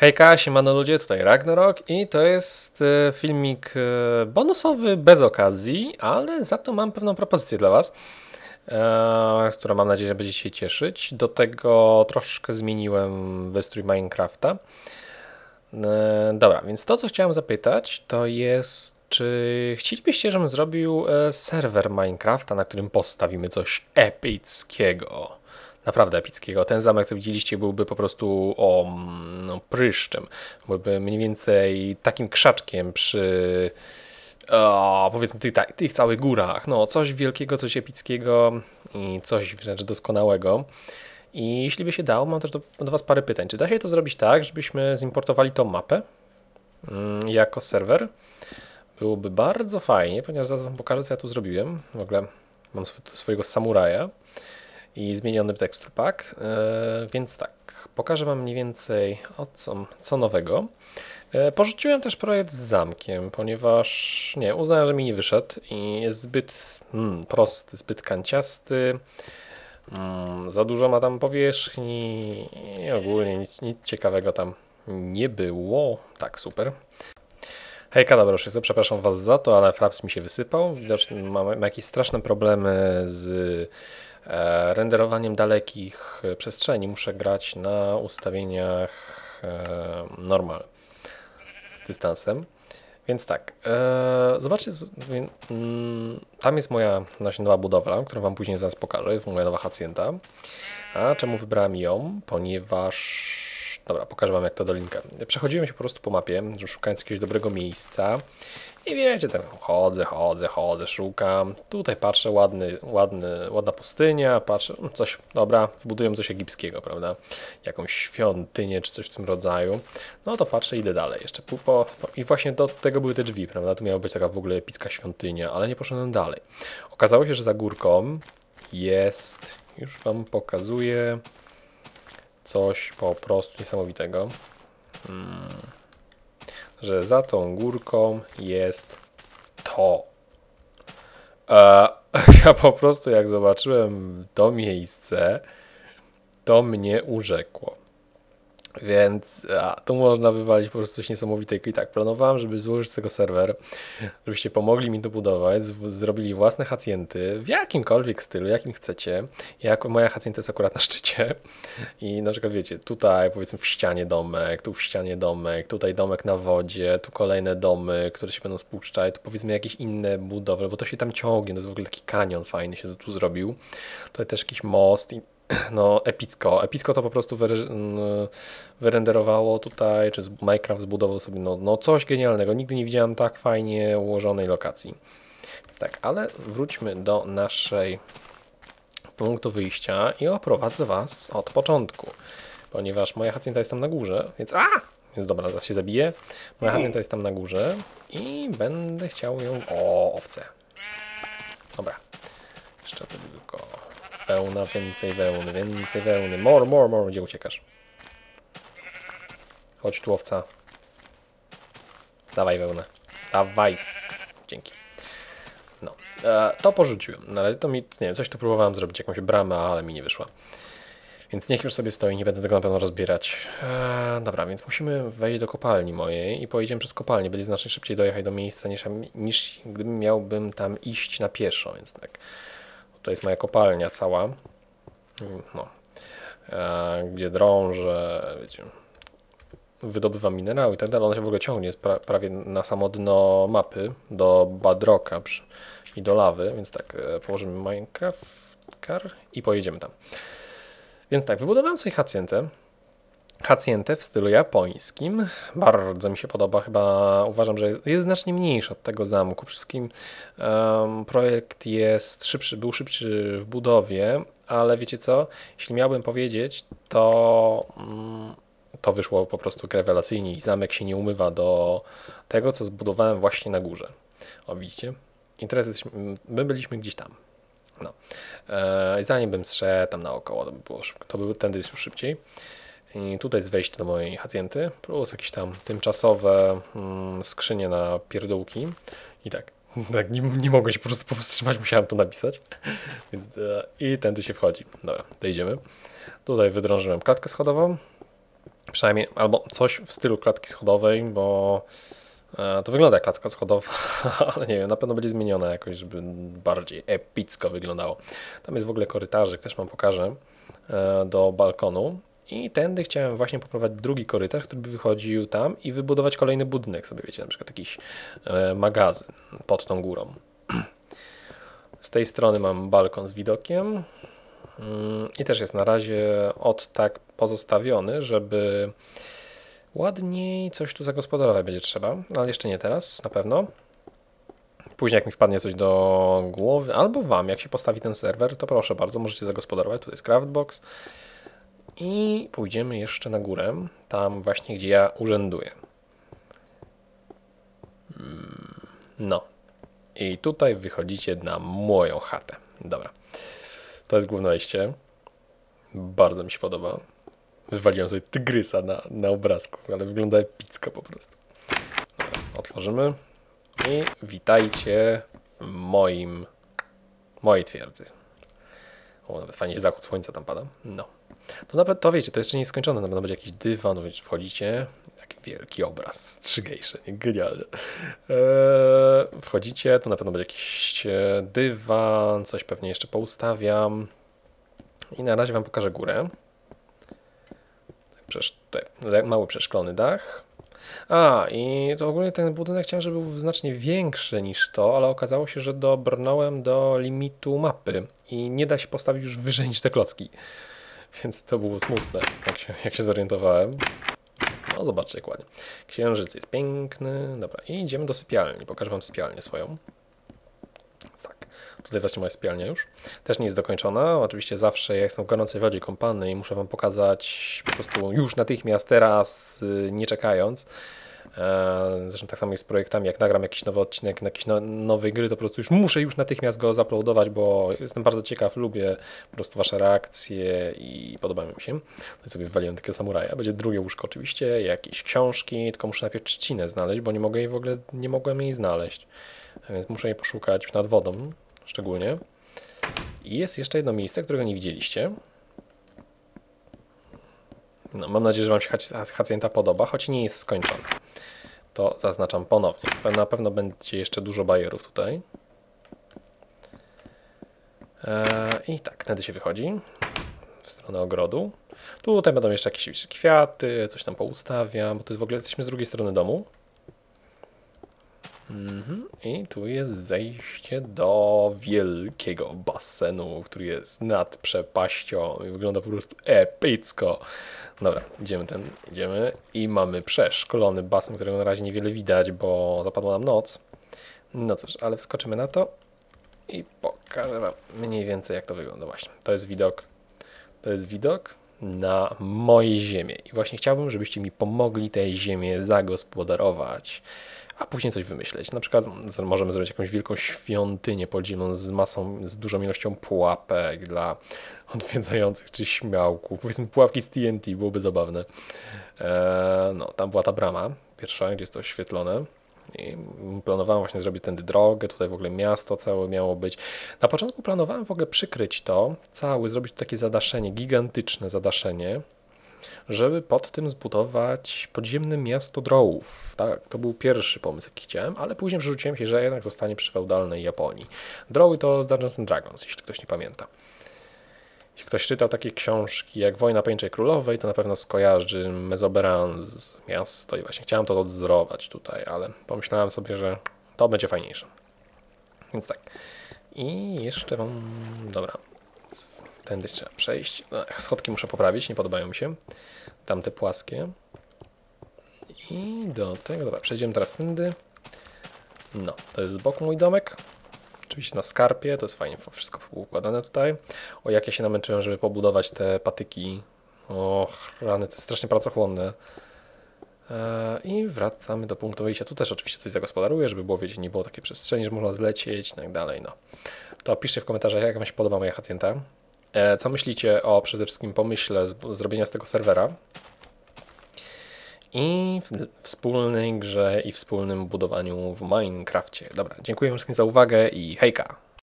Hejka, siemano ludzie, tutaj Ragnarok i to jest e, filmik e, bonusowy bez okazji, ale za to mam pewną propozycję dla Was, e, z którą mam nadzieję, że będziecie się cieszyć. Do tego troszkę zmieniłem wystrój Minecrafta. Dobra, więc to co chciałem zapytać to jest, czy chcielibyście, żebym zrobił serwer Minecrafta, na którym postawimy coś epickiego? Naprawdę epickiego. Ten zamek, co widzieliście, byłby po prostu o, no, pryszczem. Byłby mniej więcej takim krzaczkiem przy o, powiedzmy tych, tych całych górach. No, coś wielkiego, coś epickiego i coś wręcz doskonałego. I jeśli by się dało, mam też do, do Was parę pytań. Czy da się to zrobić tak, żebyśmy zimportowali tą mapę mm, jako serwer? Byłoby bardzo fajnie, ponieważ zaraz Wam pokażę, co ja tu zrobiłem. W ogóle mam swojego samuraja i zmieniony tekstur pack, e, więc tak, pokażę Wam mniej więcej o co, co nowego. E, porzuciłem też projekt z zamkiem, ponieważ nie, uznałem, że mi nie wyszedł i jest zbyt hmm, prosty, zbyt kanciasty. Hmm, za dużo ma tam powierzchni i ogólnie nic, nic ciekawego tam nie było. Tak, super. Hejka, dobra, już jestem, przepraszam Was za to, ale Fraps mi się wysypał. Widocznie mam jakieś straszne problemy z renderowaniem dalekich przestrzeni muszę grać na ustawieniach e, normal z dystansem. Więc tak, e, zobaczcie, mm, tam jest moja nowa budowla, którą Wam później zaraz pokażę, jest moja nowa hacienda. A czemu wybrałem ją? Ponieważ Dobra, pokażę Wam jak to dolinkę. Przechodziłem się po prostu po mapie, szukając jakiegoś dobrego miejsca. I wiecie, tam chodzę, chodzę, chodzę, szukam. Tutaj patrzę, ładny, ładny, ładna pustynia, patrzę, mm, coś, dobra, wbudują coś egipskiego, prawda? Jakąś świątynię czy coś w tym rodzaju. No to patrzę, idę dalej jeszcze. Po, po, I właśnie do tego były te drzwi, prawda? Tu miała być taka w ogóle epicka świątynia, ale nie poszedłem dalej. Okazało się, że za górką jest, już Wam pokazuję, coś po prostu niesamowitego. Hmm. Że za tą górką jest to. E, ja po prostu jak zobaczyłem to miejsce, to mnie urzekło. Więc a, tu można wywalić po prostu coś niesamowitego. I tak, planowałem, żeby złożyć z tego serwer, żebyście pomogli mi to budować, zrobili własne hacjenty w jakimkolwiek stylu, jakim chcecie. Jak moja hacjenta jest akurat na szczycie. I na przykład wiecie, tutaj powiedzmy w ścianie domek, tu w ścianie domek, tutaj domek na wodzie, tu kolejne domy, które się będą spuszczać, tu powiedzmy jakieś inne budowle, bo to się tam ciągnie, to jest w ogóle taki kanion fajny się tu zrobił. Tutaj też jakiś most i no epicko. Epicko to po prostu wyrenderowało tutaj, czy Minecraft zbudował sobie no, no coś genialnego. Nigdy nie widziałem tak fajnie ułożonej lokacji. Więc tak, ale wróćmy do naszej punktu wyjścia i oprowadzę Was od początku, ponieważ moja hacienda jest tam na górze, więc a! Więc dobra, zaraz się zabiję. Moja hacienda jest tam na górze i będę chciał ją... O, owce. Dobra. Jeszcze tylko Wełna, więcej wełny, więcej wełny. More, more, more. Gdzie uciekasz? Chodź tu, owca. Dawaj wełnę. Dawaj. Dzięki. No. E, to porzuciłem. No, ale to mi, nie wiem, coś tu próbowałem zrobić, jakąś bramę, ale mi nie wyszła. Więc niech już sobie stoi, nie będę tego na pewno rozbierać. E, dobra, więc musimy wejść do kopalni mojej i pojedziemy przez kopalnię. Będzie znacznie szybciej dojechać do miejsca niż, niż gdybym miałbym tam iść na pieszo, więc tak. To jest moja kopalnia cała, no, e, gdzie drążę, wiecie, wydobywam minerał i tak dalej. Ona się w ogóle ciągnie, jest pra, prawie na samo dno mapy do Badrocka i do lawy, więc tak, e, położymy Minecraft car i pojedziemy tam. Więc tak, wybudowałem sobie hacjentę, hacjentę w stylu japońskim. Bardzo mi się podoba, chyba uważam, że jest, jest znacznie mniejszy od tego zamku. Wszystkim um, projekt jest szybszy, był szybszy w budowie, ale wiecie co? Jeśli miałbym powiedzieć, to um, to wyszło po prostu rewelacyjnie i zamek się nie umywa do tego, co zbudowałem właśnie na górze. O, widzicie? I teraz jesteśmy, my byliśmy gdzieś tam. No. E, zanim bym zszedł tam naokoło, to by było szybko. To by tędy szybciej. I tutaj jest wejście do mojej hacjenty, plus jakieś tam tymczasowe mm, skrzynie na pierdółki. I tak, tak nie, nie mogłem się po prostu powstrzymać, musiałem to napisać. E, I tędy się wchodzi. Dobra, dojdziemy. Tutaj wydrążyłem klatkę schodową. Przynajmniej, albo coś w stylu klatki schodowej, bo e, to wygląda jak klatka schodowa, ale nie wiem, na pewno będzie zmienione jakoś, żeby bardziej epicko wyglądało. Tam jest w ogóle korytarzyk, też Wam pokażę, e, do balkonu. I tędy chciałem właśnie poprowadzić drugi korytarz, który by wychodził tam i wybudować kolejny budynek sobie, wiecie, na przykład jakiś e, magazyn pod tą górą. Z tej strony mam balkon z widokiem mm, i też jest na razie od tak pozostawiony, żeby ładniej coś tu zagospodarować będzie trzeba, ale jeszcze nie teraz, na pewno. Później jak mi wpadnie coś do głowy, albo Wam, jak się postawi ten serwer, to proszę bardzo, możecie zagospodarować. Tutaj jest craftbox i pójdziemy jeszcze na górę, tam właśnie, gdzie ja urzęduję. Mm, no. I tutaj wychodzicie na moją chatę. Dobra. To jest główne wejście. Bardzo mi się podoba. Wywaliłem sobie tygrysa na, na obrazku, ale wygląda epicko po prostu. Dobra, otworzymy. I witajcie w moim, mojej twierdzy. O, nawet fajnie zachód słońca tam pada. No. To nawet, to wiecie, to jeszcze nie jest skończone, na pewno będzie jakiś dywan, wchodzicie, taki wielki obraz, strzygejszy, genialny. Eee, wchodzicie, to na pewno będzie jakiś e, dywan, coś pewnie jeszcze poustawiam. I na razie wam pokażę górę. Przecież tutaj mały przeszklony dach. A, i to ogólnie ten budynek chciałem, żeby był znacznie większy niż to, ale okazało się, że dobrnąłem do limitu mapy i nie da się postawić już wyżej niż te klocki. Więc to było smutne, jak się, jak się zorientowałem. No, zobaczcie jak ładnie. Księżyc jest piękny. Dobra, i idziemy do sypialni. Pokażę Wam sypialnię swoją. Tutaj właśnie moja sypialnia już. Też nie jest dokończona. Oczywiście zawsze ja jestem w gorącej wodzie kąpany i muszę Wam pokazać po prostu już natychmiast, teraz, y, nie czekając E, zresztą tak samo jest z projektami, jak nagram jakiś nowy odcinek, jakiejś no, nowej gry, to po prostu już muszę już natychmiast go zaploadować, bo jestem bardzo ciekaw, lubię po prostu Wasze reakcje i podobają mi się. To sobie wywaliłem takiego samuraja. Będzie drugie łóżko oczywiście, jakieś książki, tylko muszę najpierw trzcinę znaleźć, bo nie mogę jej w ogóle, nie mogłem jej znaleźć. Więc muszę jej poszukać nad wodą szczególnie. I jest jeszcze jedno miejsce, którego nie widzieliście. No, mam nadzieję, że Wam się Hacjenta podoba, choć nie jest skończona. To zaznaczam ponownie. Na pewno będzie jeszcze dużo bajerów tutaj. Eee, I tak, tędy się wychodzi w stronę ogrodu. Tutaj będą jeszcze jakieś kwiaty, coś tam poustawiam, bo to jest w ogóle jesteśmy z drugiej strony domu. Mhm. I tu jest zejście do wielkiego basenu, który jest nad przepaścią i wygląda po prostu epicko. Dobra, idziemy ten, idziemy i mamy przeszkolony basen, którego na razie niewiele widać, bo zapadła nam noc. No cóż, ale wskoczymy na to i pokażę wam mniej więcej jak to wygląda właśnie. To jest widok, to jest widok na mojej ziemię i właśnie chciałbym, żebyście mi pomogli tej ziemię zagospodarować a później coś wymyśleć. Na przykład możemy zrobić jakąś wielką świątynię podzieloną z masą, z dużą ilością pułapek dla odwiedzających czy śmiałków. Powiedzmy pułapki z TNT, byłoby zabawne. Eee, no, tam była ta brama pierwsza, gdzie jest to oświetlone. I planowałem właśnie zrobić tędy drogę, tutaj w ogóle miasto całe miało być. Na początku planowałem w ogóle przykryć to, cały, zrobić takie zadaszenie, gigantyczne zadaszenie, żeby pod tym zbudować podziemne miasto drołów. Tak, to był pierwszy pomysł, jaki chciałem, ale później przerzuciłem się, że jednak zostanie przy feudalnej Japonii. Droły to Dungeons and Dragons, jeśli ktoś nie pamięta. Jeśli ktoś czytał takie książki jak Wojna Pajęczej Królowej, to na pewno skojarzy Mezoberan z miasto i właśnie chciałem to odzorować tutaj, ale pomyślałem sobie, że to będzie fajniejsze. Więc tak. I jeszcze wam... Dobra, Tędy trzeba przejść. No, schodki muszę poprawić, nie podobają mi się. Tamte płaskie. I do tego, dobra, przejdziemy teraz tędy. No, to jest z boku mój domek. Oczywiście na skarpie, to jest fajnie wszystko układane tutaj. O, jak ja się namęczyłem, żeby pobudować te patyki. O, rany, to jest strasznie pracochłonne. E, I wracamy do punktu wyjścia. Tu też oczywiście coś zagospodaruję, żeby było, wiecie, nie było takiej przestrzeni, że można zlecieć i tak dalej. No. To piszcie w komentarzach, jak Wam się podoba moja hacjenta. E, co myślicie o przede wszystkim pomyśle zrobienia z tego serwera? I wspólnej grze i wspólnym budowaniu w Minecrafcie. Dobra, dziękuję wszystkim za uwagę i hejka!